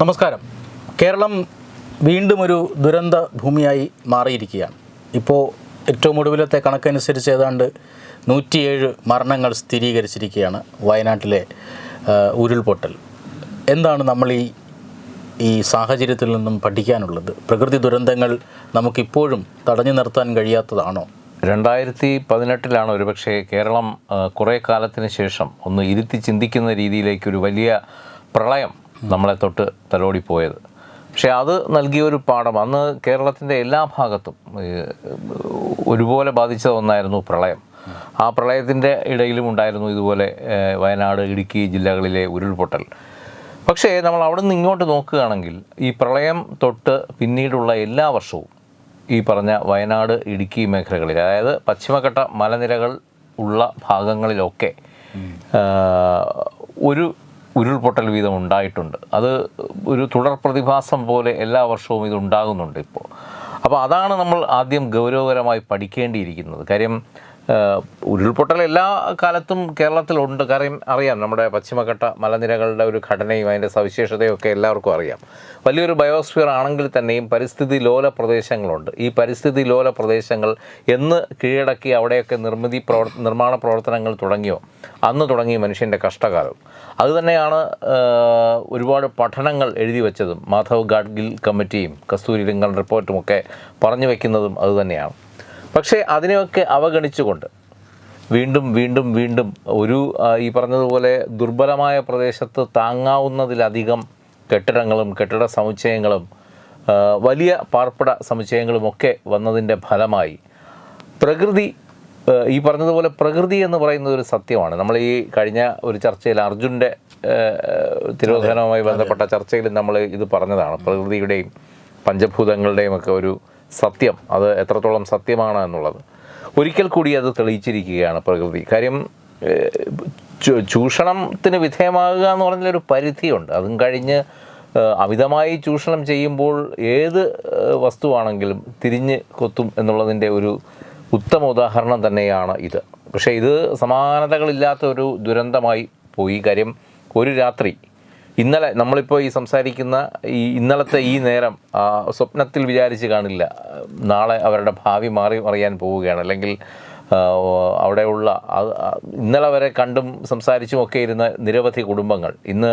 നമസ്കാരം. കേരളം വീണ്ടും ഒരു ദുരന്ത ഭൂമിയായി മാറിയിരിക്കുകയാണ്. ഇപ്പോൾ ഏറ്റവും ഒടുവിലത്തെ കണക്കനുസരിച്ച് ഏതാണ്ട് നൂറ്റിയേഴ് മരണങ്ങൾ സ്ഥിരീകരിച്ചിരിക്കുകയാണ് വയനാട്ടിലെ ഉരുൾപൊട്ടൽ. എന്താണ് നമ്മൾ ഈ ഈ സാഹചര്യത്തിൽ നിന്നും പഠിക്കാനുള്ളത്? പ്രകൃതി ദുരന്തങ്ങൾ നമുക്കിപ്പോഴും തടഞ്ഞു നിർത്താൻ കഴിയാത്തതാണോ? രണ്ടായിരത്തി പതിനെട്ടിലാണ് ഒരുപക്ഷെ കേരളം കുറേ കാലത്തിന് ശേഷം ഒന്ന് ഇരുത്തി ചിന്തിക്കുന്ന രീതിയിലേക്ക് ഒരു വലിയ പ്രളയം നമ്മളെ തൊട്ട് തലോടി പോയത് പക്ഷേ അത് നൽകിയ ഒരു പാഠം. അന്ന് കേരളത്തിന്റെ എല്ലാ ഭാഗത്തും ഒരുപോലെ ബാധിച്ച ഒന്നായിരുന്നു പ്രളയം. ആ പ്രളയത്തിന്റെ ഇടയിലും ഉണ്ടായിരുന്നു ഇതുപോലെ വയനാട് ഇടുക്കി ജില്ലകളിലെ ഉരുൾപൊട്ടൽ. പക്ഷേ നമ്മൾ അവിടെ നിന്ന് ഇങ്ങോട്ട് നോക്കുകയാണെങ്കിൽ ഈ പ്രളയം തൊട്ട് പിന്നീടുള്ള എല്ലാ വർഷവും ഈ പറഞ്ഞ വയനാട് ഇടുക്കി മേഖലകളിൽ അതായത് പശ്ചിമഘട്ട മലനിരകൾ ഉള്ള ഭാഗങ്ങളിലൊക്കെ ഒരു ഉരുൾപൊട്ടൽ വീതം ഉണ്ടായിട്ടുണ്ട്. അത് ഒരു തുടർ പ്രതിഭാസം പോലെ എല്ലാ വർഷവും ഇത് ഉണ്ടാകുന്നുണ്ട് ഇപ്പോൾ. അപ്പോൾ അതാണ് നമ്മൾ ആദ്യം ഗൗരവകരമായി പഠിക്കേണ്ടിയിരിക്കുന്നത്. കാര്യം ഉരുൾപൊട്ടൽ എല്ലാ കാലത്തും കേരളത്തിലുണ്ട്. കാര്യം അറിയാം നമ്മുടെ പശ്ചിമഘട്ട മലനിരകളുടെ ഒരു ഘടനയും അതിന്റെ സവിശേഷതയും ഒക്കെ എല്ലാവർക്കും അറിയാം. വലിയൊരു ബയോസ്ഫിയർ ആണെങ്കിൽ തന്നെയും പരിസ്ഥിതി ലോല പ്രദേശങ്ങളുണ്ട്. ഈ പരിസ്ഥിതി ലോല പ്രദേശങ്ങൾ എന്ന് കീഴടക്കി അവിടെയൊക്കെ നിർമ്മിതി പ്രവർ നിർമ്മാണ പ്രവർത്തനങ്ങൾ തുടങ്ങിയോ? അന്ന് തുടങ്ങി മനുഷ്യന്റെ കഷ്ടകാലം. അതുതന്നെയാണ് ഒരുപാട് പഠനങ്ങൾ എഴുതി വെച്ചതും മാധവ് ഗാഡ്ഗിൽ കമ്മിറ്റിയും കസ്തൂരി റിപ്പോർട്ടും ഒക്കെ പറഞ്ഞു വയ്ക്കുന്നതും അതുതന്നെയാണ് പക്ഷേ അതിനെയൊക്കെ അവഗണിച്ചുകൊണ്ട് വീണ്ടും വീണ്ടും വീണ്ടും ഒരു ഈ പറഞ്ഞതുപോലെ ദുർബലമായ പ്രദേശത്ത് താങ്ങാവുന്നതിലധികം കെട്ടിടങ്ങളും കെട്ടിട സമുച്ചയങ്ങളും വലിയ പാർപ്പിട സമുച്ചയങ്ങളും ഒക്കെ വന്നതിന്റെ ഫലമായി. പ്രകൃതി ഈ പറഞ്ഞതുപോലെ പ്രകൃതി എന്ന് പറയുന്നത് ഒരു സത്യമാണ്. നമ്മൾ ഈ കഴിഞ്ഞ ഒരു ചർച്ചയിൽ അർജുന്റെ തിരോധനവുമായി ബന്ധപ്പെട്ട ചർച്ചയിൽ നമ്മൾ ഇത് പറഞ്ഞതാണ്. പ്രകൃതിയുടെയും പഞ്ചഭൂതങ്ങളുടെയും ഒക്കെ ഒരു സത്യം. അത് എത്രത്തോളം സത്യമാണ് എന്നുള്ളത്. ഒരിക്കൽ കൂടി അത് തെളിയിച്ചിരിക്കുകയാണ് പ്രകൃതി. കാര്യം ചൂഷണത്തിന് വിധേയമാകുക എന്ന് പറഞ്ഞൊരു പരിധിയുണ്ട്. അതും കഴിഞ്ഞ് അമിതമായി ചൂഷണം ചെയ്യുമ്പോൾ ഏത് വസ്തുവാണെങ്കിലും തിരിഞ്ഞ് കൊത്തും എന്നുള്ളതിന്റെ ഒരു ഉത്തമ ഉദാഹരണം തന്നെയാണ് ഇത്. പക്ഷേ ഇത് സമാനതകളില്ലാത്ത ഒരു ദുരന്തമായി പോയി. കാര്യം ഒരു രാത്രി ഇന്നലെ നമ്മളിപ്പോൾ ഈ സംസാരിക്കുന്ന ഈ ഇന്നലത്തെ ഈ നേരം സ്വപ്നത്തിൽ വിചാരിച്ച് കാണില്ല. നാളെ അവരുടെ ഭാവി മാറി മറിയാൻ പോവുകയാണ്. അല്ലെങ്കിൽ അവിടെയുള്ള ഇന്നലെ വരെ കണ്ടും സംസാരിച്ചും ഒക്കെ ഇരുന്ന നിരവധി കുടുംബങ്ങൾ. ഇന്ന്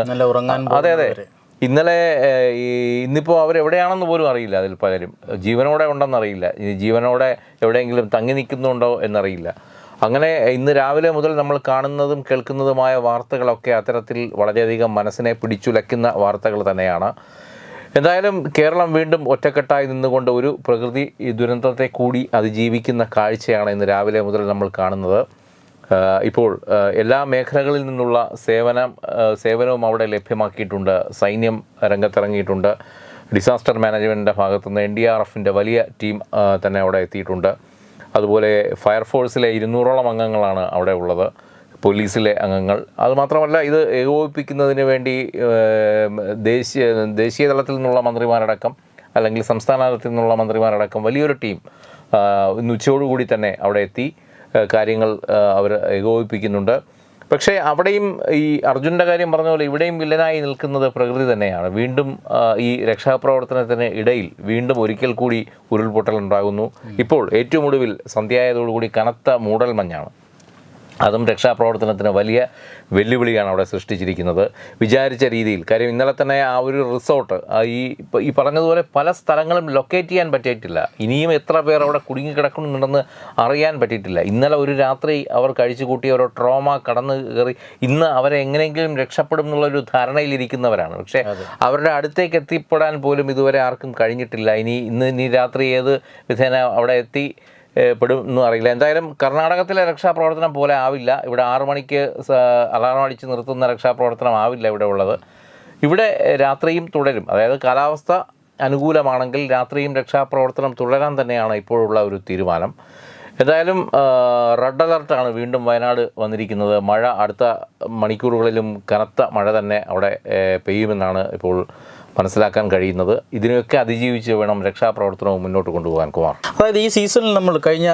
അതെ അതെ. ഇന്നലെ ഇന്നിപ്പോൾ അവരെവിടെയാണെന്ന് പോലും അറിയില്ല അതിൽ പലരും. ജീവനോടെ ഉണ്ടെന്നറിയില്ല ജീവനോടെ എവിടെയെങ്കിലും തങ്ങി നിൽക്കുന്നുണ്ടോ എന്നറിയില്ല. അങ്ങനെ ഇന്ന് രാവിലെ മുതൽ നമ്മൾ കാണുന്നതും കേൾക്കുന്നതുമായ വാർത്തകളൊക്കെ അത്തരത്തിൽ വളരെയധികം മനസ്സിനെ പിടിച്ചുലയ്ക്കുന്ന വാർത്തകൾ തന്നെയാണ്. എന്തായാലും കേരളം വീണ്ടും ഒറ്റക്കെട്ടായി നിന്നുകൊണ്ട് ഒരു പ്രകൃതി ദുരന്തത്തെ കൂടി അതിജീവിക്കുന്ന കാഴ്ചയാണ് ഇന്ന് രാവിലെ മുതൽ നമ്മൾ കാണുന്നത്. ഇപ്പോൾ എല്ലാ മേഖലകളിൽ നിന്നുള്ള സേവനം സേവനവും അവിടെ ലഭ്യമാക്കിയിട്ടുണ്ട്. സൈന്യം രംഗത്തിറങ്ങിയിട്ടുണ്ട്. ഡിസാസ്റ്റർ മാനേജ്മെന്റിന്റെ ഭാഗത്തുനിന്ന് എൻ ഡി ആർ എഫിന്റെ വലിയ ടീം തന്നെ അവിടെ എത്തിയിട്ടുണ്ട്. അതുപോലെ ഫയർഫോഴ്സിലെ ഇരുന്നൂറോളം അംഗങ്ങളാണ് അവിടെ ഉള്ളത്. പോലീസിലെ അംഗങ്ങൾ. അതുമാത്രമല്ല ഇത് ഏകോപിപ്പിക്കുന്നതിന് വേണ്ടി ദേശീയ ദേശീയ തലത്തിൽ നിന്നുള്ള മന്ത്രിമാരടക്കം അല്ലെങ്കിൽ സംസ്ഥാന തലത്തിൽ നിന്നുള്ള മന്ത്രിമാരടക്കം വലിയൊരു ടീം ഇന്ന് ഉച്ചയോടുകൂടി തന്നെ അവിടെ എത്തി കാര്യങ്ങൾ അവർ ഏകോപിപ്പിക്കുന്നുണ്ട്. പക്ഷേ അവിടെയും ഈ അർജുന്റെ കാര്യം പറഞ്ഞ പോലെ ഇവിടെയും വില്ലനായി നിൽക്കുന്നത് പ്രകൃതി തന്നെയാണ്. വീണ്ടും ഈ രക്ഷാപ്രവർത്തനത്തിന് ഇടയിൽ വീണ്ടും ഒരിക്കൽ കൂടി ഉരുൾപൊട്ടൽ ഉണ്ടാകുന്നു. ഇപ്പോൾ ഏറ്റവും ഒടുവിൽ സന്ധ്യയായതോടുകൂടി കനത്ത മൂടൽ മഞ്ഞാണ് അതും രക്ഷാപ്രവർത്തനത്തിന് വലിയ വെല്ലുവിളിയാണ് അവിടെ സൃഷ്ടിച്ചിരിക്കുന്നത്. വിചാരിച്ച രീതിയിൽ. കാര്യം ഇന്നലെ തന്നെ ആ ഒരു റിസോർട്ട് ഈ ഈ പറഞ്ഞതുപോലെ പല സ്ഥലങ്ങളും ലൊക്കേറ്റ് ചെയ്യാൻ പറ്റിയിട്ടില്ല. ഇനിയും എത്ര പേർ അവിടെ കുടുങ്ങിക്കിടക്കുന്നുണ്ടെന്ന് അറിയാൻ പറ്റിയിട്ടില്ല. ഇന്നലെ ഒരു രാത്രി അവർ കഴിച്ചു കൂട്ടിയ ഒരു ട്രോമ കടന്നു കയറി ഇന്ന് അവരെ എങ്ങനെയെങ്കിലും രക്ഷപ്പെടും എന്നുള്ളൊരു ധാരണയിലിരിക്കുന്നവരാണ്. പക്ഷേ അവരുടെ അടുത്തേക്ക് എത്തിപ്പെടാൻ പോലും ഇതുവരെ ആർക്കും കഴിഞ്ഞിട്ടില്ല. ഇനി ഇന്ന് ഇനി രാത്രി ഏത് വിധേന അവിടെ എത്തി പെടും എന്നും അറിയില്ല. എന്തായാലും കർണാടകത്തിലെ രക്ഷാപ്രവർത്തനം പോലെ ആവില്ല. ഇവിടെ ആറു മണിക്ക് അലാറം അടിച്ച് നിർത്തുന്ന രക്ഷാപ്രവർത്തനം ആവില്ല ഇവിടെ ഉള്ളത്. ഇവിടെ രാത്രിയും തുടരും. അതായത് കാലാവസ്ഥ അനുകൂലമാണെങ്കിൽ രാത്രിയും രക്ഷാപ്രവർത്തനം തുടരാൻ തന്നെയാണ് ഇപ്പോഴുള്ള ഒരു തീരുമാനം. എന്തായാലും റെഡ് അലർട്ടാണ് വീണ്ടും വയനാട് വന്നിരിക്കുന്നത്. മഴ അടുത്ത മണിക്കൂറുകളിലും കനത്ത മഴ തന്നെ അവിടെ പെയ്യുമെന്നാണ് ഇപ്പോൾ മനസ്സിലാക്കാൻ കഴിയുന്നത്. ഇതിനെയൊക്കെ അതിജീവിച്ച് വേണം രക്ഷാപ്രവർത്തനവും മുന്നോട്ട് കൊണ്ടുപോകാൻ കുമാർ. അതായത് ഈ സീസണിൽ നമ്മൾ കഴിഞ്ഞ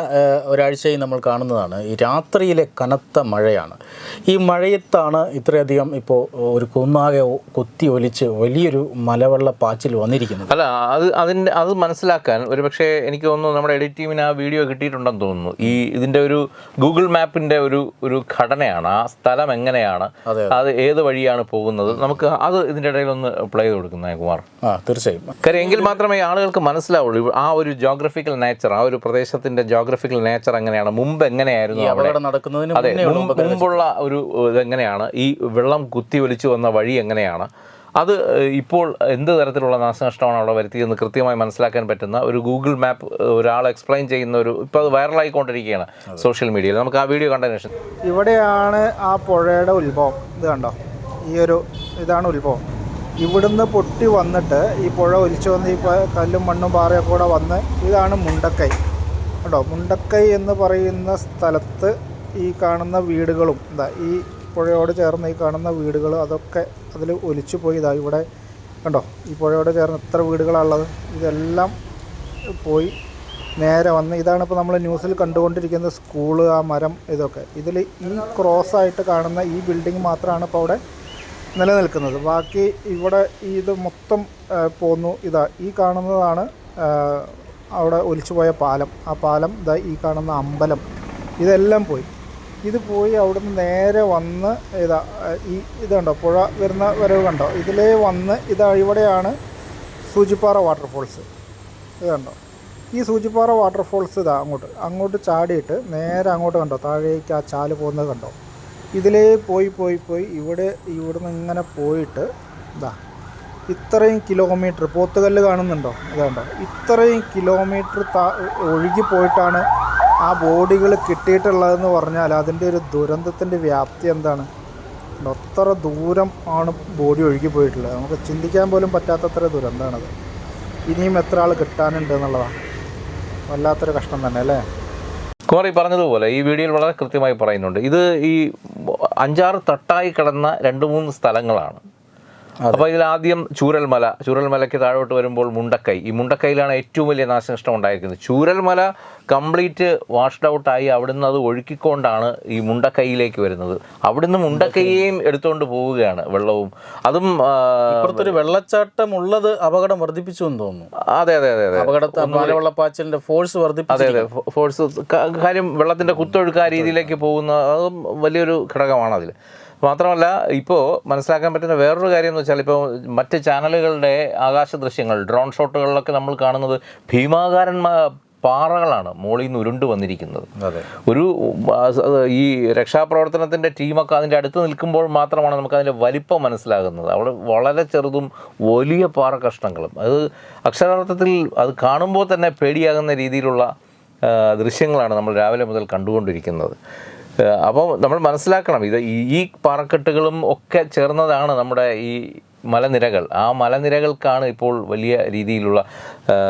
ഒരാഴ്ചയായി നമ്മൾ കാണുന്നതാണ് ഈ രാത്രിയിലെ കനത്ത മഴയാണ്. ഈ മഴയത്താണ് ഇത്രയധികം ഇപ്പോൾ ഒരു കുന്നാകെ കൊത്തി ഒലിച്ച് വലിയൊരു മലവെള്ള പാച്ചിൽ വന്നിരിക്കുന്നത്. അല്ല അത് അതിന്റെ അത് മനസ്സിലാക്കാൻ ഒരു പക്ഷേ എനിക്ക് തോന്നുന്നു നമ്മുടെ എഡിറ്റ് ടീമിന് ആ വീഡിയോ കിട്ടിയിട്ടുണ്ടെന്ന് തോന്നുന്നു. ഈ ഇതിന്റെ ഒരു ഗൂഗിൾ മാപ്പിന്റെ ഒരു ഒരു ഘടനയാണ്. ആ സ്ഥലം എങ്ങനെയാണ്? അത് ഏത് വഴിയാണ് പോകുന്നത്? നമുക്ക് അത് ഇതിന്റെ ഇടയിൽ ഒന്ന് പ്ലേ ചെയ്ത് കൊടുക്കുന്നത് കുമാർ ആ തീർച്ചയായും. കാര്യം എങ്കിൽ മാത്രമേ ആളുകൾക്ക് മനസ്സിലാവുള്ളൂ. ആ ഒരു ജോഗ്രഫിക്കൽ നേച്ചർ ആ ഒരു പ്രദേശത്തിന്റെ ജോഗ്രഫിക്കൽ നേച്ചർ എങ്ങനെയാണ്? മുമ്പ് എങ്ങനെയായിരുന്നു അവിടെ? അപകടം നടക്കുന്നതിന് അതെ മുമ്പുള്ള ഒരു ഇതെങ്ങനെയാണ്? ഈ വെള്ളം കുത്തി ഒലിച്ചു വന്ന വഴി എങ്ങനെയാണ്? അത് ഇപ്പോൾ എന്ത് തരത്തിലുള്ള നാശനഷ്ടമാണ് അവിടെ വരുത്തിയതെന്ന് കൃത്യമായി മനസ്സിലാക്കാൻ പറ്റുന്ന ഒരു ഗൂഗിൾ മാപ്പ് ഒരാൾ എക്സ്പ്ലെയിൻ ചെയ്യുന്ന ഒരു ഇപ്പോൾ അത് വൈറലായിക്കൊണ്ടിരിക്കുകയാണ് സോഷ്യൽ മീഡിയയിൽ നമുക്ക് ആ വീഡിയോ കണ്ടതിന് ശേഷം. ഇവിടെയാണ് ആ പുഴയുടെ ഉത്ഭവം. ഇത് കണ്ടോ? ഈ ഒരു ഇതാണ് ഉത്ഭവം. ഇവിടുന്ന് പൊട്ടി വന്നിട്ട് ഈ പുഴ ഒലിച്ചു വന്ന് ഈ കല്ലും മണ്ണും പാറയൊക്കെ കൂടെ വന്ന് ഇതാണ് മുണ്ടക്കൈ. കേട്ടോ മുണ്ടക്കൈ എന്ന് പറയുന്ന സ്ഥലത്ത് ഈ കാണുന്ന വീടുകളും എന്താ ഈ പുഴയോട് ചേർന്ന് ഈ കാണുന്ന വീടുകൾ അതൊക്കെ അതിൽ ഒലിച്ചു പോയി. ഇതാ ഇവിടെ കണ്ടോ? ഈ പുഴയോട് ചേർന്ന് എത്ര വീടുകളാണുള്ളത്? ഇതെല്ലാം പോയി നേരെ വന്ന് ഇതാണ് ഇപ്പോൾ നമ്മൾ ന്യൂസിൽ കണ്ടുകൊണ്ടിരിക്കുന്ന സ്കൂൾ ആ മരം ഇതൊക്കെ. ഇതിൽ ഈ ക്രോസ് ആയിട്ട് കാണുന്ന ഈ ബിൽഡിംഗ് മാത്രമാണ് ഇപ്പോൾ അവിടെ നിലനിൽക്കുന്നത്. ബാക്കി ഇവിടെ ഇത് മൊത്തം പോന്നു. ഇതാ ഈ കാണുന്നതാണ് അവിടെ ഒലിച്ചുപോയ പാലം. ആ പാലം ഇതാ ഈ കാണുന്ന അമ്പലം. ഇതെല്ലാം പോയി. ഇത് പോയി അവിടുന്ന് നേരെ വന്ന് ഇതാ ഈ ഇത് കണ്ടോ പുഴ വരുന്ന വരവ് കണ്ടോ? ഇതിലേ വന്ന് ഇതാ ഇവിടെയാണ് സൂചിപ്പാറ വാട്ടർഫോൾസ്. ഇത് കണ്ടോ? ഈ സൂചിപ്പാറ വാട്ടർഫോൾസ് ഇതാ അങ്ങോട്ട്. അങ്ങോട്ട് ചാടിയിട്ട് നേരെ അങ്ങോട്ട് കണ്ടോ? താഴേക്ക് ആ ചാൽ പോകുന്നത് കണ്ടോ? ഇതിലേ പോയി പോയി പോയി. ഇവിടെ ഇവിടുന്ന് ഇങ്ങനെ പോയിട്ട് ഇതാ ഇത്രയും കിലോമീറ്റർ പോത്തുകല്ല് കാണുന്നുണ്ടോ? അതുകൊണ്ടോ ഇത്രയും കിലോമീറ്റർ താ ഒഴുകി പോയിട്ടാണ് ആ ബോഡികൾ കിട്ടിയിട്ടുള്ളതെന്ന് പറഞ്ഞാൽ അതിന്റെ ഒരു ദുരന്തത്തിന്റെ വ്യാപ്തി എന്താണ്? അത്ര ദൂരം ആണ് ബോഡി ഒഴുകി പോയിട്ടുള്ളത്? നമുക്ക് ചിന്തിക്കാൻ പോലും പറ്റാത്തത്ര ദുരന്തമാണത്. ഇനിയും എത്ര ആൾ കിട്ടാനുണ്ട് എന്നുള്ളതാണ്. വല്ലാത്തൊരു കഷ്ടം തന്നെ അല്ലേ? ഈ പറഞ്ഞതുപോലെ ഈ വീഡിയോയിൽ വളരെ കൃത്യമായി പറയുന്നുണ്ട്. ഇത് ഈ അഞ്ചാറ് തട്ടായി കിടന്ന രണ്ട് മൂന്ന് സ്ഥലങ്ങളാണ്. അപ്പോൾ ഇതിൽ ആദ്യം ചൂരൽമല. ചൂരൽമലയ്ക്ക് താഴോട്ട് വരുമ്പോൾ മുണ്ടക്കൈ. ഈ മുണ്ടക്കൈയിലാണ് ഏറ്റവും വലിയ നാശനഷ്ടം ഉണ്ടായിരിക്കുന്നത്. ചൂരൽമല കംപ്ലീറ്റ് വാഷ്ഡ് ഔട്ടായി അവിടുന്ന് അത് ഒഴുക്കിക്കൊണ്ടാണ് ഈ മുണ്ടക്കൈയിലേക്ക് വരുന്നത്. അവിടുന്ന് മുണ്ടക്കൈയെയും എടുത്തുകൊണ്ട് പോവുകയാണ് വെള്ളവും. അതും ഇപ്പുറത്തൊരു വെള്ളച്ചാട്ടം ഉള്ളത് അപകടം വർദ്ധിപ്പിച്ചു എന്ന് തോന്നുന്നു. അതെ അതെ അതെ അപകടത്തെ ഫോഴ്സ് വർദ്ധിപ്പിച്ചു അതെ അതെ. ഫോഴ്സ് കാര്യം വെള്ളത്തിന്റെ കുത്തൊഴുക്ക് ആ രീതിയിലേക്ക് പോകുന്ന അതും വലിയൊരു ഘടകമാണ് അതിൽ മാത്രമല്ല ഇപ്പോൾ മനസ്സിലാക്കാൻ പറ്റുന്ന വേറൊരു കാര്യം എന്ന് വെച്ചാൽ ഇപ്പോൾ മറ്റ് ചാനലുകളുടെ ആകാശ ദൃശ്യങ്ങൾ ഡ്രോൺ ഷോട്ടുകളിലൊക്കെ നമ്മൾ കാണുന്നത് ഭീമാകാരന്മാ പാറകളാണ് മുകളിൽ നിന്ന് ഉരുണ്ട് വന്നിരിക്കുന്നത്. ഒരു ഈ രക്ഷാപ്രവർത്തനത്തിന്റെ ടീമൊക്കെ അതിന്റെ അടുത്ത് നിൽക്കുമ്പോൾ മാത്രമാണ് നമുക്ക് അതിന്റെ വലിപ്പം മനസ്സിലാകുന്നത്. അവിടെ വളരെ ചെറുതും വലിയ പാറ കഷ്ണങ്ങളും. അത് അക്ഷരാർത്ഥത്തിൽ അത് കാണുമ്പോൾ തന്നെ പേടിയാകുന്ന രീതിയിലുള്ള ദൃശ്യങ്ങളാണ് നമ്മൾ രാവിലെ മുതൽ കണ്ടുകൊണ്ടിരിക്കുന്നത്. അപ്പോൾ നമ്മൾ മനസ്സിലാക്കണം ഇത് ഈ- പാറക്കെട്ടുകളും ഒക്കെ ചേർന്നതാണ് നമ്മുടെ ഈ മലനിരകൾ. ആ മലനിരകൾക്കാണ് ഇപ്പോൾ വലിയ രീതിയിലുള്ള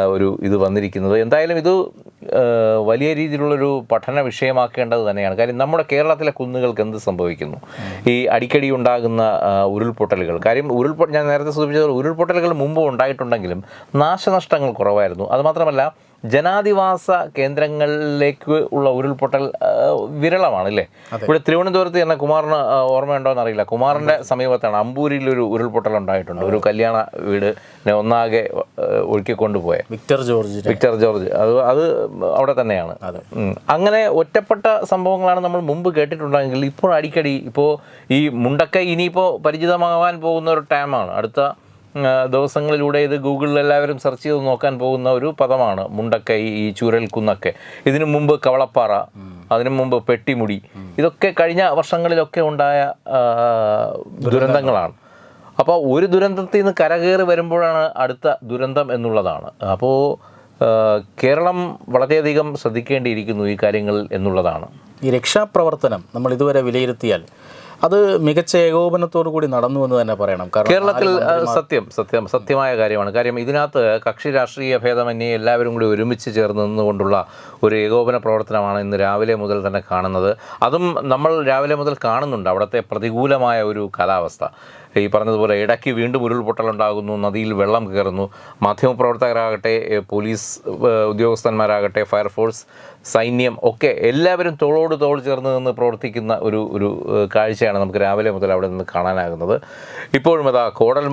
ഒരു ഇത് വന്നിരിക്കുന്നത്. എന്തായാലും ഇത് വലിയ രീതിയിലുള്ളൊരു പഠന വിഷയമാക്കേണ്ടത് തന്നെയാണ്. കാര്യം നമ്മുടെ കേരളത്തിലെ കുന്നുകൾക്ക് എന്ത് സംഭവിക്കുന്നു? ഈ അടിക്കടി ഉണ്ടാകുന്ന ഉരുൾപൊട്ടലുകൾ. കാര്യം ഉരുൾപൊ ഞാൻ നേരത്തെ സൂചിപ്പിച്ചത് ഉരുൾപൊട്ടലുകൾ മുമ്പ് ഉണ്ടായിട്ടുണ്ടെങ്കിലും നാശനഷ്ടങ്ങൾ കുറവായിരുന്നു. അതുമാത്രമല്ല ജനാധിവാസ കേന്ദ്രങ്ങളിലേക്ക് ഉള്ള ഉരുൾപൊട്ടൽ വിരളമാണ് അല്ലേ ഇവിടെ തിരുവനന്തപുരത്ത് തന്നെ കുമാറിന് ഓർമ്മയുണ്ടോ എന്നറിയില്ല. കുമാറിന്റെ സമീപത്താണ് അമ്പൂരിൽ ഒരു ഉരുൾപൊട്ടൽ ഉണ്ടായിട്ടുണ്ട് ഒരു കല്യാണ വീട് ഒന്നാകെ ഒഴുക്കിക്കൊണ്ടുപോയ. Victor George Victor George. അത് അത് അവിടെ തന്നെയാണ്. അങ്ങനെ ഒറ്റപ്പെട്ട സംഭവങ്ങളാണ് നമ്മൾ മുമ്പ് കേട്ടിട്ടുണ്ടെങ്കിൽ ഇപ്പോൾ അടിക്കടി ഇപ്പോൾ ഈ മുണ്ടക്കൈ ഇനിയിപ്പോൾ പരിചിതമാവാൻ പോകുന്ന ഒരു ടൈമാണ്. അടുത്ത ദിവസങ്ങളിലൂടെ ഇത് ഗൂഗിളിൽ എല്ലാവരും സെർച്ച് ചെയ്ത് നോക്കാൻ പോകുന്ന ഒരു പദമാണ് മുണ്ടക്കൈ ഈ ചൂരൽക്കുന്നൊക്കെ ഇതിനു മുമ്പ് കവളപ്പാറ അതിനു മുമ്പ് പെട്ടിമുടി. ഇതൊക്കെ കഴിഞ്ഞ വർഷങ്ങളിലൊക്കെ ഉണ്ടായ ദുരന്തങ്ങളാണ്. അപ്പോൾ ഒരു ദുരന്തത്തിൽ നിന്ന് കരകയറി വരുമ്പോഴാണ് അടുത്ത ദുരന്തം എന്നുള്ളതാണ്. അപ്പോൾ കേരളം വളരെയധികം ശ്രദ്ധിക്കേണ്ടിയിരിക്കുന്നു ഈ കാര്യങ്ങൾ എന്നുള്ളതാണ്. ഈ രക്ഷാപ്രവർത്തനം നമ്മൾ ഇതുവരെ വിലയിരുത്തിയാൽ അത് മികച്ച ഏകോപനത്തോടു കൂടി നടന്നു എന്ന് തന്നെ പറയണം. കാരണം കേരളത്തിൽ സത്യം സത്യം സത്യമായ കാര്യമാണ്. കാര്യം ഇതിനകത്ത് കക്ഷി രാഷ്ട്രീയ ഭേദമന്യേ എല്ലാവരും കൂടി ഒരുമിച്ച് ചേർന്ന് നിന്നുകൊണ്ടുള്ള ഒരു ഏകോപന പ്രവർത്തനമാണ് ഇന്ന് രാവിലെ മുതൽ തന്നെ കാണുന്നത്. അതും നമ്മൾ രാവിലെ മുതൽ കാണുന്നുണ്ട്. അവിടുത്തെ പ്രതികൂലമായ ഒരു കാലാവസ്ഥ. ഈ പറഞ്ഞതുപോലെ ഇടയ്ക്ക് വീണ്ടും ഉരുൾപൊട്ടലുണ്ടാകുന്നു നദിയിൽ വെള്ളം കയറുന്നു. മാധ്യമപ്രവർത്തകരാകട്ടെ പോലീസ് ഉദ്യോഗസ്ഥന്മാരാകട്ടെ ഫയർഫോഴ്സ് സൈന്യം ഒക്കെ എല്ലാവരും തോളോട് തോൾ ചേർന്ന് നിന്ന് പ്രവർത്തിക്കുന്ന ഒരു ഒരു കാഴ്ചയാണ് നമുക്ക് രാവിലെ മുതൽ അവിടെ നിന്ന് കാണാനാകുന്നത്. ഇപ്പോഴും അതാ കോടൽ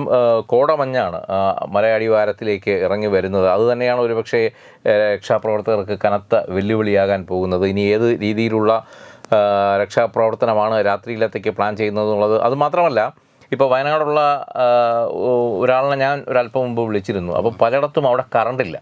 കോടമഞ്ഞാണ് മലയാളി വാരത്തിലേക്ക് ഇറങ്ങി വരുന്നത്. അതുതന്നെയാണ് ഒരുപക്ഷെ രക്ഷാപ്രവർത്തകർക്ക് കനത്ത വെല്ലുവിളിയാകാൻ പോകുന്നത്. ഇനി ഏത് രീതിയിലുള്ള രക്ഷാപ്രവർത്തനമാണ് രാത്രിയിലത്തേക്ക് പ്ലാൻ ചെയ്യുന്നത് എന്നുള്ളത് അത് മാത്രമല്ല ഇപ്പോൾ വയനാടുള്ള ഒരാളിനെ ഞാൻ ഒരല്പം മുമ്പ് വിളിച്ചിരുന്നു. അപ്പോൾ പലയിടത്തും അവിടെ കറണ്ടില്ല.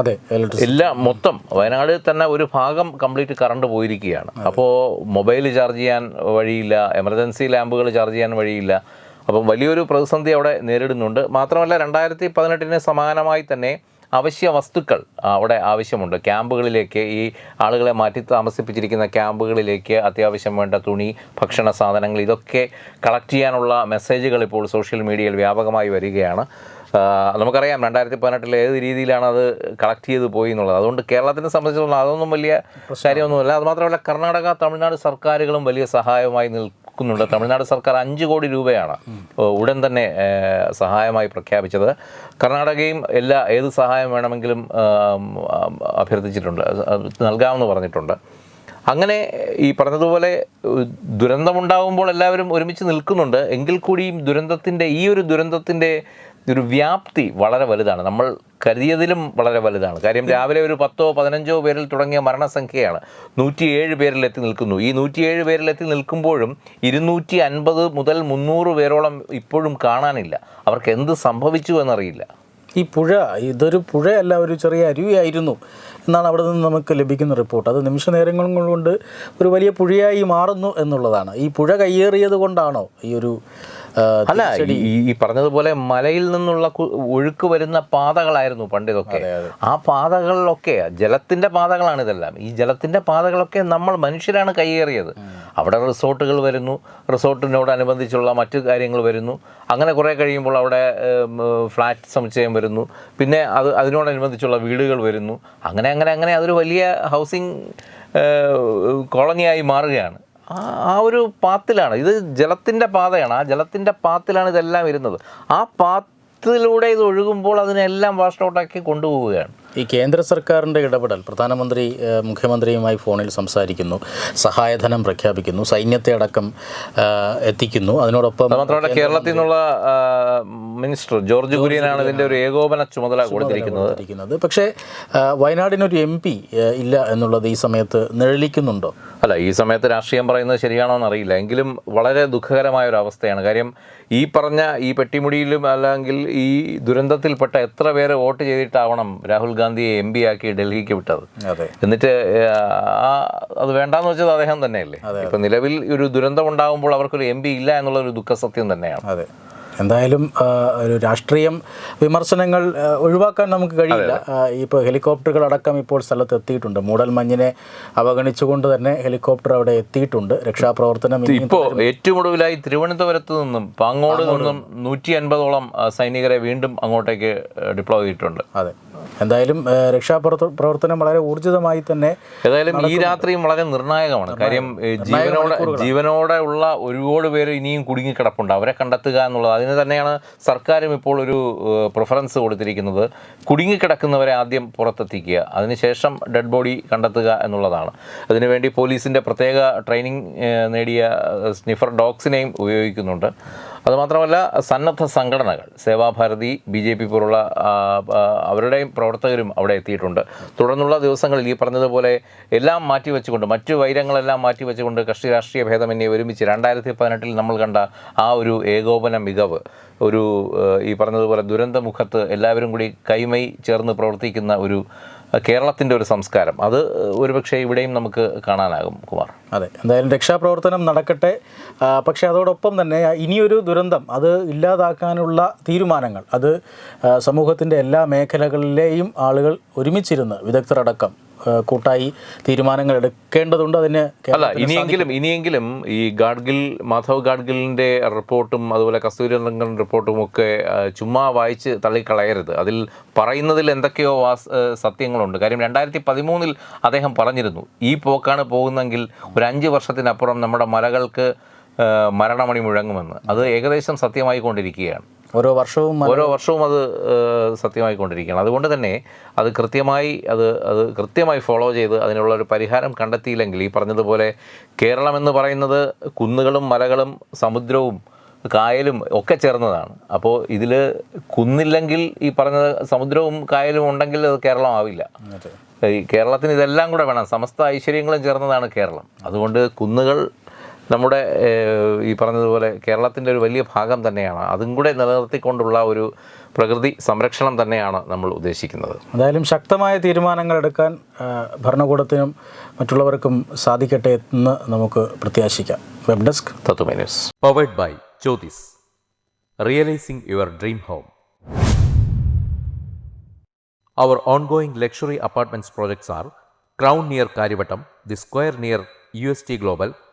അതെ എല്ലാം മൊത്തം. വയനാട് തന്നെ ഒരു ഭാഗം കംപ്ലീറ്റ് കറണ്ട് പോയിരിക്കുകയാണ്. അപ്പോൾ മൊബൈൽ ചാർജ് ചെയ്യാൻ വഴിയില്ല എമർജൻസി ലാമ്പുകൾ ചാർജ് ചെയ്യാൻ വഴിയില്ല. അപ്പം വലിയൊരു പ്രതിസന്ധി അവിടെ നേരിടുന്നുണ്ട്. മാത്രമല്ല രണ്ടായിരത്തി പതിനെട്ടിന് സമാനമായി തന്നെ അവശ്യ വസ്തുക്കൾ അവിടെ ആവശ്യമുണ്ട്. ക്യാമ്പുകളിലേക്ക് ഈ ആളുകളെ മാറ്റി താമസിപ്പിച്ചിരിക്കുന്ന ക്യാമ്പുകളിലേക്ക് അത്യാവശ്യം വേണ്ട തുണി ഭക്ഷണ സാധനങ്ങൾ ഇതൊക്കെ കളക്ട് ചെയ്യാനുള്ള മെസ്സേജുകൾ ഇപ്പോൾ സോഷ്യൽ മീഡിയയിൽ വ്യാപകമായി വരികയാണ്. നമുക്കറിയാം രണ്ടായിരത്തി പതിനെട്ടിൽ ഏത് രീതിയിലാണ് അത് കളക്ട് ചെയ്ത് പോയി എന്നുള്ളത്. അതുകൊണ്ട് കേരളത്തിനെ സംബന്ധിച്ചിടത്തോളം അതൊന്നും വലിയ കാര്യമൊന്നുമല്ല. അതുമാത്രമല്ല കർണാടക തമിഴ്നാട് സർക്കാരുകളും വലിയ സഹായമായി നിൽക്കുന്നുണ്ട്. തമിഴ്നാട് സർക്കാർ അഞ്ച് കോടി രൂപയാണ് ഉടൻ തന്നെ സഹായമായി പ്രഖ്യാപിച്ചത്. കർണാടകയും എല്ലാ ഏത് സഹായം വേണമെങ്കിലും അഭ്യർത്ഥിച്ചിട്ടുണ്ട്. നൽകാമെന്ന് പറഞ്ഞിട്ടുണ്ട്. അങ്ങനെ ഈ പറഞ്ഞതുപോലെ ദുരന്തമുണ്ടാകുമ്പോൾ എല്ലാവരും ഒരുമിച്ച് നിൽക്കുന്നുണ്ട്. എങ്കിൽ കൂടിയും ദുരന്തത്തിന്റെ ഈ ഒരു ദുരന്തത്തിന്റെ ഒരു വ്യാപ്തി വളരെ വലുതാണ്. നമ്മൾ കരുതിയതിലും വളരെ വലുതാണ്. കാര്യം രാവിലെ ഒരു പത്തോ പതിനഞ്ചോ പേരിൽ തുടങ്ങിയ മരണസംഖ്യയാണ് നൂറ്റിയേഴ് പേരിലെത്തി നിൽക്കുന്നു. ഈ നൂറ്റിയേഴ് പേരിലെത്തി നിൽക്കുമ്പോഴും ഇരുന്നൂറ്റി അൻപത് മുതൽ മുന്നൂറ് പേരോളം ഇപ്പോഴും കാണാനില്ല. അവർക്ക് എന്ത് സംഭവിച്ചു എന്നറിയില്ല. ഈ പുഴ ഇതൊരു പുഴയല്ല ഒരു ചെറിയ അരുവിയായിരുന്നു എന്നാണ് അവിടെ നിന്ന് നമുക്ക് ലഭിക്കുന്ന റിപ്പോർട്ട്. അത് നിമിഷ നേരങ്ങൾ കൊണ്ട് ഒരു വലിയ പുഴയായി മാറുന്നു എന്നുള്ളതാണ്. ഈ പുഴ കയ്യേറിയത് കൊണ്ടാണോ ഈ ഒരു അല്ല ഈ പറഞ്ഞതുപോലെ മലയിൽ നിന്നുള്ള ഒഴുക്ക് വരുന്ന പാതകളായിരുന്നു പണ്ട് ഇതൊക്കെ ആ പാതകളിലൊക്കെ ജലത്തിന്റെ പാതകളാണ് ഇതെല്ലാം. ഈ ജലത്തിന്റെ പാതകളൊക്കെ നമ്മൾ മനുഷ്യരാണ് കൈയേറിയത്. അവിടെ റിസോർട്ടുകൾ വരുന്നു. റിസോർട്ടിനോടനുബന്ധിച്ചുള്ള മറ്റു കാര്യങ്ങൾ വരുന്നു. അങ്ങനെ കുറേ കഴിയുമ്പോൾ അവിടെ ഫ്ലാറ്റ് സമുച്ചയം വരുന്നു. പിന്നെ അത് അതിനോടനുബന്ധിച്ചുള്ള വീടുകൾ വരുന്നു. അങ്ങനെ അങ്ങനെ അങ്ങനെ അതൊരു വലിയ ഹൗസിംഗ് കോളനിയായി മാറുകയാണ്. ആ ഒരു പാത്തിലാണ്. ഇത് ജലത്തിന്റെ പാതയാണ്. ആ ജലത്തിന്റെ പാത്തിലാണ് ഇതെല്ലാം ഇരുന്നത്. ആ പാത്തിലൂടെ ഇത് ഒഴുകുമ്പോൾ അതിനെല്ലാം വാഷ് ഔട്ടാക്കി കൊണ്ടുപോവുകയാണ്. ഈ കേന്ദ്ര സർക്കാരിന്റെ ഇടപെടൽ പ്രധാനമന്ത്രി മുഖ്യമന്ത്രിയുമായി ഫോണിൽ സംസാരിക്കുന്നു സഹായധനം പ്രഖ്യാപിക്കുന്നു സൈന്യത്തെ അടക്കം എത്തിക്കുന്നു. അതിനോടൊപ്പം അത് മാത്രമല്ല കേരളത്തിൽ നിന്നുള്ള മിനിസ്റ്റർ ജോർജ് കുര്യനാണ് ഇതിന്റെ ഒരു ഏകോപന ചുമതല കൊടുത്തിരിക്കുന്നത്. പക്ഷേ വയനാടിനൊരു എം പി ഇല്ല എന്നുള്ളത് ഈ സമയത്ത് നിഴലിക്കുന്നുണ്ടോ? അല്ല ഈ സമയത്ത് രാഷ്ട്രീയം പറയുന്നത് ശരിയാണോ എന്നറിയില്ല എങ്കിലും വളരെ ദുഃഖകരമായ ഒരു അവസ്ഥയാണ് കാര്യം ഈ പറഞ്ഞ ഈ പെട്ടിമുടിയിലും അല്ലെങ്കിൽ ഈ ദുരന്തത്തിൽപ്പെട്ട എത്ര പേര് വോട്ട് ചെയ്തിട്ടാവണം രാഹുൽ ഗാന്ധിയെ എം പി ആക്കി ഡൽഹിക്ക് വിട്ടത്? എന്നിട്ട് ആ അത് വേണ്ടാന്ന് വെച്ചത് അദ്ദേഹം തന്നെയല്ലേ? ഇപ്പൊ നിലവിൽ ഒരു ദുരന്തം ഉണ്ടാകുമ്പോൾ അവർക്കൊരു എം പി ഇല്ല എന്നുള്ള ഒരു ദുഃഖസത്യം തന്നെയാണ്. അതെ. എന്തായാലും ഒരു രാഷ്ട്രീയം വിമർശനങ്ങൾ ഒഴിവാക്കാൻ നമുക്ക് കഴിയില്ല. ഇപ്പോൾ ഹെലികോപ്റ്ററുകൾ അടക്കം ഇപ്പോൾ സ്ഥലത്ത് എത്തിയിട്ടുണ്ട്. മൂടൽമഞ്ഞിനെ അവഗണിച്ചുകൊണ്ട് തന്നെ ഹെലികോപ്റ്റർ അവിടെ എത്തിയിട്ടുണ്ട്. രക്ഷാപ്രവർത്തനം ഇപ്പോൾ ഏറ്റവും ഒടുവിലായി തിരുവനന്തപുരത്ത് നിന്നും പാങ്ങോട് നിന്നും നൂറ്റി അൻപതോളം സൈനികരെ വീണ്ടും അങ്ങോട്ടേക്ക് ഡിപ്ലോയ് ചെയ്തിട്ടുണ്ട്. അതെ. എന്തായാലും രക്ഷാപ്രവർത്തനം രക്ഷാപ്രവർത്ത പ്രവർത്തനം വളരെ ഊർജിതമായി തന്നെ ഏതായാലും ഈ രാത്രിയും വളരെ നിർണായകമാണ്. കാര്യം ജീവനോടെ ജീവനോടെ ഉള്ള ഒരുപാട് പേര് ഇനിയും കുടുങ്ങിക്കിടപ്പുണ്ട്. അവരെ കണ്ടെത്തുക എന്നുള്ളത് അതിന് തന്നെയാണ് സർക്കാരും ഇപ്പോൾ ഒരു പ്രിഫറൻസ് കൊടുത്തിരിക്കുന്നത്. കുടുങ്ങിക്കിടക്കുന്നവരെ ആദ്യം പുറത്തെത്തിക്കുക. അതിനുശേഷം ഡെഡ് ബോഡി കണ്ടെത്തുക എന്നുള്ളതാണ്. അതിനുവേണ്ടി പോലീസിന്റെ പ്രത്യേക ട്രെയിനിങ് നേടിയ സ്നിഫർ ഡോഗ്സിനെയും ഉപയോഗിക്കുന്നുണ്ട്. അതുമാത്രമല്ല സന്നദ്ധ സംഘടനകൾ സേവാഭാരതി ബി ജെ പി പോലുള്ള അവരുടെയും പ്രവർത്തകരും അവിടെ എത്തിയിട്ടുണ്ട്. തുടർന്നുള്ള ദിവസങ്ങളിൽ ഈ പറഞ്ഞതുപോലെ എല്ലാം മാറ്റിവെച്ചുകൊണ്ട് മറ്റു വൈരങ്ങളെല്ലാം മാറ്റിവെച്ചുകൊണ്ട് കക്ഷി രാഷ്ട്രീയ ഭേദമന്യേ ഒരുമിച്ച് രണ്ടായിരത്തി പതിനെട്ടിൽ നമ്മൾ കണ്ട ആ ഒരു ഏകോപന മികവ് ഒരു ഈ പറഞ്ഞതുപോലെ ദുരന്തമുഖത്ത് എല്ലാവരും കൂടി കൈമൈ ചേർന്ന് പ്രവർത്തിക്കുന്ന ഒരു കേരളത്തിന്റെ ഒരു സംസ്കാരം. അത് ഒരുപക്ഷെ ഇവിടെയും നമുക്ക് കാണാനാകും കുമാർ. അതെ. എന്തായാലും രക്ഷാപ്രവർത്തനം നടക്കട്ടെ. പക്ഷേ അതോടൊപ്പം തന്നെ ഇനിയൊരു ദുരന്തം. അത് ഇല്ലാതാക്കാനുള്ള തീരുമാനങ്ങൾ. അത് സമൂഹത്തിന്റെ എല്ലാ മേഖലകളിലെയും ആളുകൾ ഒരുമിച്ചിരുന്ന് വിദഗ്ധരടക്കം കൂട്ടായി തീരുമാനങ്ങൾ എടുക്കേണ്ടതുണ്ട് അതിന് അല്ല ഇനിയെങ്കിലും ഇനിയെങ്കിലും ഈ ഗാഡ്ഗിൽ മാധവ് ഗാഡ്ഗിലിന്റെ റിപ്പോർട്ടും അതുപോലെ കസ്തൂരി രംഗൻ റിപ്പോർട്ടും ഒക്കെ ചുമ്മാ വായിച്ച് തള്ളിക്കളയരുത്. അതിൽ പറയുന്നതിൽ എന്തൊക്കെയോ വാസ് സത്യങ്ങളുണ്ട്. കാര്യം രണ്ടായിരത്തി പതിമൂന്നിൽ അദ്ദേഹം പറഞ്ഞിരുന്നു ഈ പോക്കാണ് പോകുന്നെങ്കിൽ ഒരു അഞ്ച് വർഷത്തിനപ്പുറം നമ്മുടെ മലകൾക്ക് മരണമണി മുഴങ്ങുമെന്ന്. അത് ഏകദേശം സത്യമായിക്കൊണ്ടിരിക്കുകയാണ് ഓരോ വർഷവും ഓരോ വർഷവും അത് സത്യമായി സത്യമായിക്കൊണ്ടിരിക്കുകയാണ്. അതുകൊണ്ട് തന്നെ അത് കൃത്യമായി അത് അത് കൃത്യമായി ഫോളോ ചെയ്ത് അതിനുള്ള ഒരു പരിഹാരം കണ്ടെത്തിയില്ലെങ്കിൽ ഈ പറഞ്ഞതുപോലെ കേരളം എന്ന് പറയുന്നത് കുന്നുകളും മലകളും സമുദ്രവും കായലും ഒക്കെ ചേർന്നതാണ്. അപ്പോൾ ഇതിൽ കുന്നില്ലെങ്കിൽ ഈ പറഞ്ഞ സമുദ്രവും കായലും ഉണ്ടെങ്കിൽ അത് കേരളം ആവില്ല ഈ കേരളത്തിന് ഇതെല്ലാം കൂടെ വേണം. സമസ്ത ഐശ്വര്യങ്ങളും ചേർന്നതാണ് കേരളം. അതുകൊണ്ട് കുന്നുകൾ നമ്മുടെ ഈ പറഞ്ഞതുപോലെ കേരളത്തിന്റെ ഒരു വലിയ ഭാഗം തന്നെയാണ്. അതും കൂടെ നിലനിർത്തിക്കൊണ്ടുള്ള ഒരു പ്രകൃതി സംരക്ഷണം തന്നെയാണ് നമ്മൾ ഉദ്ദേശിക്കുന്നത്. എന്തായാലും ശക്തമായ തീരുമാനങ്ങൾ എടുക്കാൻ ഭരണകൂടത്തിനും മറ്റുള്ളവർക്കും സാധിക്കട്ടെ എന്ന് നമുക്ക് പ്രത്യാശിക്കാം. Web desk Tatvame news. Luxury apartments projects R crown dream home. Our ongoing luxury apartments projects are Crown